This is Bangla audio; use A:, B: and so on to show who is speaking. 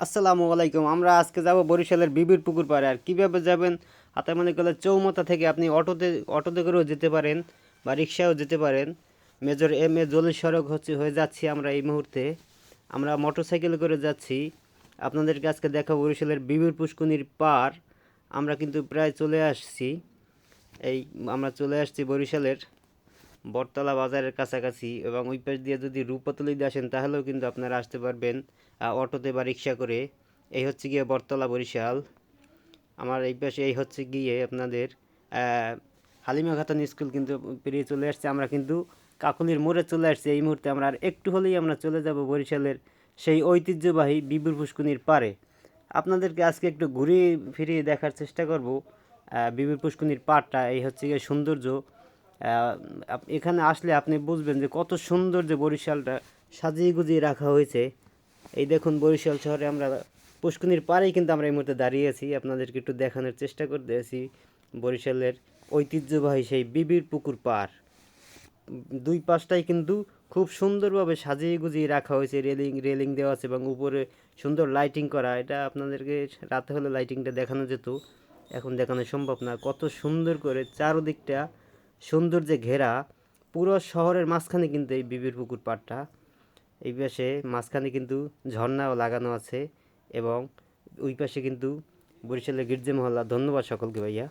A: আসসালামু আলাইকুম, আমরা আজকে যাব বরিশালের বিবির পুকুর পাড়ে। আর কীভাবে যাবেন? হাতে মনে করলে চৌমাথা থেকে আপনি অটোতে অটোতে করেও যেতে পারেন বা রিক্সাও যেতে পারেন। মেজর এম এ জলি সড়ক হচ্ছে, হয়ে যাচ্ছি আমরা এই মুহূর্তে। আমরা মোটরসাইকেল করে যাচ্ছি। আপনাদেরকে আজকে দেখাবো বরিশালের বিবির পুষ্কুনির পার আমরা কিন্তু প্রায় চলে আসছি। এই, আমরা চলে আসছি বরিশালের। বটতলা বাজারের কাছাকাছি এবং ওই পাশ দিয়ে যদি রূপতলি দিয়ে আসেন, তাহলেও কিন্তু আপনারা আসতে পারবেন অটোতে বা রিক্সা করে। এই হচ্ছে গিয়ে বটতলা বরিশাল। আমার এই পাশে এই হচ্ছে গিয়ে আপনাদের হালিমা খাতুন স্কুল কিন্তু পেরিয়ে চলে আসছে। আমরা কিন্তু কাকুলির মোড়ে চলে আসছি। এই মুহূর্তে আমরা আর একটু হলেই আমরা চলে যাব বরিশালের সেই ঐতিহ্যবাহী বিবুর পুষ্কুনির পারে আপনাদেরকে আজকে একটু ঘুরিয়ে ফিরিয়ে দেখার চেষ্টা করব বিবির পুষ্কুনির পাড়টা। এই হচ্ছে গিয়ে সৌন্দর্য। এখানে আসলে আপনি বুঝবেন যে কত সুন্দর যে বরিশালটা সাজিয়ে গুজিয়ে রাখা হয়েছে। এই দেখুন বরিশাল শহরে আমরা পুষ্কুনির পাড়েই কিন্তু আমরা এই মুহূর্তে দাঁড়িয়ে আছি। আপনাদেরকে একটু দেখানোর চেষ্টা করতে আছি বরিশালের ঐতিহ্যবাহী সেই বিবির পুকুর পাড়। দুই পাশটাই কিন্তু খুব সুন্দরভাবে সাজিয়ে গুজিয়ে রাখা হয়েছে। রেলিং রেলিং দেওয়া আছে এবং উপরে সুন্দর লাইটিং করা। এটা আপনাদেরকে রাতে হলে লাইটিংটা দেখানো যেত। এখন দেখানো সম্ভব না। কত সুন্দর করে চারদিকটা সৌন্দর্যে ঘেরা পুরো শহরের মাঝখানে কিন্তু এই বিবির পুকুর পাড়টা। এই পাশে মাঝখানে কিন্তু ঝর্ণাও লাগানো আছে এবং ওই পাশে কিন্তু বরিশালের গির্জে মহল্লা ধন্যবাদ সকলকে ভাইয়া।